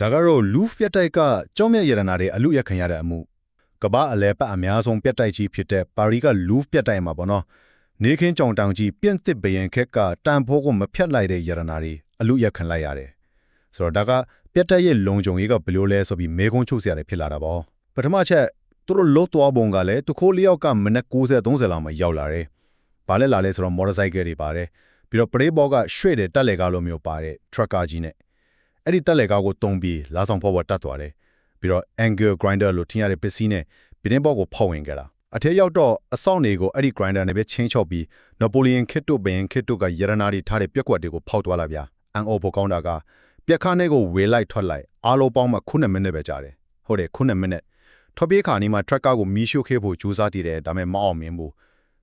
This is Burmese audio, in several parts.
ဒါကတော့ Louvre ပြတ်တိုက်ကကျောင်းမြတ်ရတနာတွေအလူရက်ခံရတဲ့အမှုကမ္ဘာအလဲပတ်အများဆုံးပြတ်တိုက်ကြီးဖြစ်တဲ့ပါရီက Louvre ပြတ်တိုက်မှာပေါ့နော်နေခင်းကြောင်တောင်ကြီးပြင့်သစ်ဘရင်ခက်ကတန်ဖိုးကိုမဖြတ်လိုက်တဲ့ရတနာတွေအလူရက်ခံလိုက်ရတယ်ဆိုတော့ဒါကပြတ်တိုက်ရဲ့လုံခြုံရေးကဘယ်လိုလဲဆိုပြီးမဲကုန်းချုပ်စရာတွေဖြစ်လာတာပေါ့ပထမချက်သူတို့လုတ်သွားပုံကလည်းသူခိုးလျောက်ကမနက်90 30လောက်မှရောက်လာတယ်ဘာလဲလာလဲဆိုတော့မော်တော်ဆိုင်ကယ်တွေပါတယ်ပြီးတော့ပရိဘောကရွှေ့တဲ့တက်လေကားလိုမျိုးပါတယ်ထရက်ကာကြီးနဲ့ အဲ့ဒီတက်လေကားကိုတုံးပြီးလာဆောင်ဖို့ပေါ်တတ်သွားတယ်ပြီးတော့ angle grinder လို့ထင်ရတဲ့ပစ္စည်းနဲ့ပြင်းဘောကိုဖောက်ဝင်ကြတာအထက်ရောက်တော့အဆောက်တွေကိုအဲ့ဒီ grinder နဲ့ပဲချင်းချော့ပြီး Napoleon ခစ်တို့ဘင်ခစ်တို့ကရတနာတွေထားတဲ့ပြက်ကွက်တွေကိုဖောက်သွားလာဗျာအန်အိုဖို့ကောင်းတာကပြက်ခါနဲ့ကိုဝေလိုက်ထွက်လိုက်အားလုံးပေါင်းမှ9မိနစ်ပဲကြာတယ်ဟုတ်တယ်9မိနစ်ထွက်ပြေးခါနီးမှာ tracker ကိုမီးရှို့ခဲ့ဖို့ကြိုးစားတည်တယ်ဒါပေမဲ့မအောင်မြင်ဘူး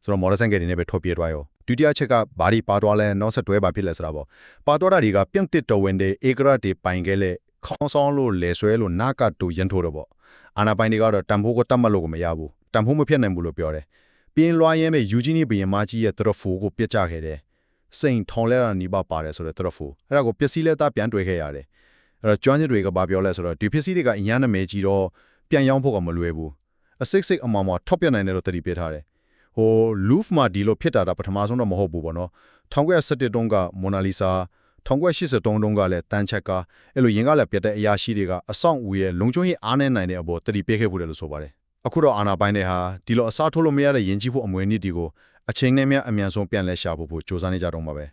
ဆိုတော့ motor cycle တွေနဲ့ပဲထွက်ပြေးသွားရော ဒုတိယချက်ကဘာဒီပါသွားလဲနောက်ဆက်တွဲပါဖြစ်လဲဆိုတာပေါ့ပါသွားတာတွေကပြန့်တစ်တော်ဝင်တဲ့ဧကရတ်တွေပိုင်ခဲ့လေခေါင်းဆောင်လို့လဲဆွဲလို့နာကတူရန်ထိုးတော့ပေါ့အာနာပိုင်တွေကတော့တံဖိုးကိုတတ်မှတ်လို့ကိုမရဘူးတံဖိုးမဖြစ်နိုင်ဘူးလို့ပြောတယ်ပြင်းလွှားရဲမဲ့ယူဂျီနီဘီယန်မကြီးရဲ့တရဖူကိုပြစ်ကြခဲ့တယ်စိန်ထောင်လဲတာနီးပါပါတယ်ဆိုတော့တရဖူအဲ့ဒါကိုပစ္စည်းလဲသားပြန်တွေ့ခဲ့ရတယ်အဲ့တော့ကျွမ်းကျင်တွေကဘာပြောလဲဆိုတော့ဒီပစ္စည်းတွေကအញ្ញမ်းနာမည်ကြီးတော့ပြန်ရောင်းဖို့ကမလွယ်ဘူးအစစ်စစ်အမောင်မောထောက်ပြနိုင်တယ်လို့တတိပေးထားတယ် ဟို Louvre မှာဒီလိုဖြစ်တာဒါပထမဆုံးတော့မဟုတ်ဘူးပေါ့နော်1917တုန်းကမိုနာလီဆာ1983တုန်းကလည်းတန်းချက်ကအဲ့လိုရင်ကလည်းပြတ်တဲ့အရာရှိတွေကအဆောင်အူရဲ့လုံချုံရေးအားနေနိုင်တဲ့အပေါ်တတိပေးခဲ့ဖို့တယ်လို့ဆိုပါတယ်အခုတော့အာနာပိုင်းတွေဟာဒီလိုအစားထိုးလို့မရတဲ့ယဉ်ကျေးဖို့အမွေအနှစ်တွေကိုအချိန်နဲ့မြအမြန်ဆုံးပြန်လဲရှာဖို့ဖို့စ조사နေကြတော့မှာပဲ